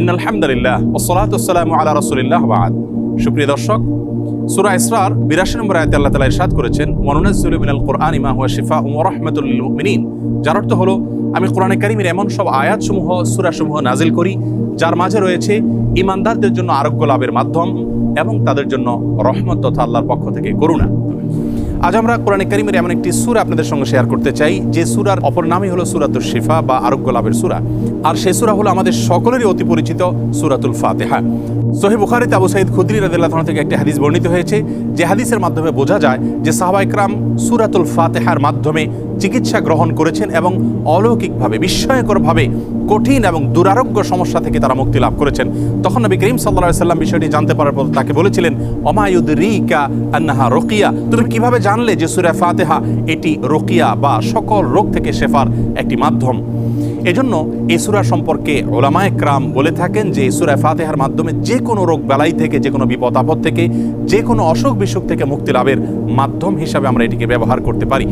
In আলহামদুলিল্লাহ ওসলাত ওসালাম আলা রসুলিল্লাহ সুপ্রিয় দর্শক সুরা ইসরার বিরাশি নম্বর আয়তে আল্লাহ তালা ইরশাদ করেছেন মনোনাজুলিমিনাল কোরআন ইমা হুয়া শিফা উম রহমতুল মিনীন যার অর্থ হলো আমি কোরআনে কারিমের এমন সব আয়াতসমূহ সুরাসমূহ নাজিল করি যার মাঝে রয়েছে ইমানদারদের জন্য আরোগ্য লাভের মাধ্যম এবং তাদের জন্য রহমত তথা আল্লাহর পক্ষ থেকে করুণা. আজ আমরা কোরআন করিমের এমন একটি সুরা আপনাদের সঙ্গে শেয়ার করতে চাই। যে সুরার অপর নামই হলো সুরাতুল শিফা বা আরোগ্য লাভের সুরা। আর সেই সুরা হলো আমাদের সকলেরই অতি পরিচিত সুরাতুল ফাতেহা। সোহেব বুখারিতে আবু সাইদ খুদ্রি রাদিল্লাহ থেকে একটি হাদিস বর্ণিত হয়েছে, যে হাদিসের মাধ্যমে বোঝা যায় যে সাহাবাইকরাম সুরাতুল ফাতেহার মাধ্যমে চিকিৎসা গ্রহণ করেছেন এবং অলৌকিকভাবে, বিস্ময়করভাবে কঠিন এবং দুরারোগ্য সমস্যা থেকে তারা মুক্তি লাভ করেছেন। তখন নবী করিম সাল্লাহ সাল্লাম বিষয়টি জানতে পারার পর তাকে বলেছিলেন অমায়ুদ রিকা আন্নাহা রকিয়া। তুমি কীভাবে জানলে যে সুরা ফাতেহা এটি রোকিয়া বা সকল রোগ থেকে শেফার একটি মাধ্যম। এজন্য এই সুরা সম্পর্কে ওলামায় ক্রাম বলে থাকেন যে, সুরা ফাতেহার মাধ্যমে যে কোনো রোগ বেলাই থেকে যে কোনো বিপদ আপদ থেকে যে কোনো অসুখ বিসুখ থেকে মুক্তি লাভের মাধ্যম হিসাবে আমরা এটিকে ব্যবহার করতে পারি।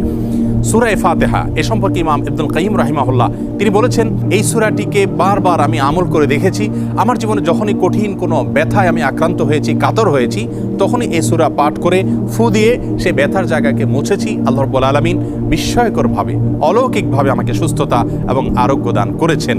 সুরায় ফাতেহা, এ সম্পর্কে ইমাম ইবদুল কাইম রাহিমাহুল্লাহ, তিনি বলেছেন, এই সুরাটিকে বারবার আমি আমল করে দেখেছি। আমার জীবনে যখনই কঠিন কোনো ব্যথায় আমি আক্রান্ত হয়েছি, কাতর হয়েছি, তখনই এই সুরা পাঠ করে ফু দিয়ে সে ব্যথার জায়গাকে মুছেছি। আল্লাহ রব্বুল আলমিন বিস্ময়করভাবে, অলৌকিকভাবে আমাকে সুস্থতা এবং আরোগ্য দান করেছেন।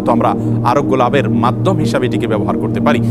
আমরা আরোগ্য লাভের মাধ্যম হিসাবে এটিকে ব্যবহার করতে পারি।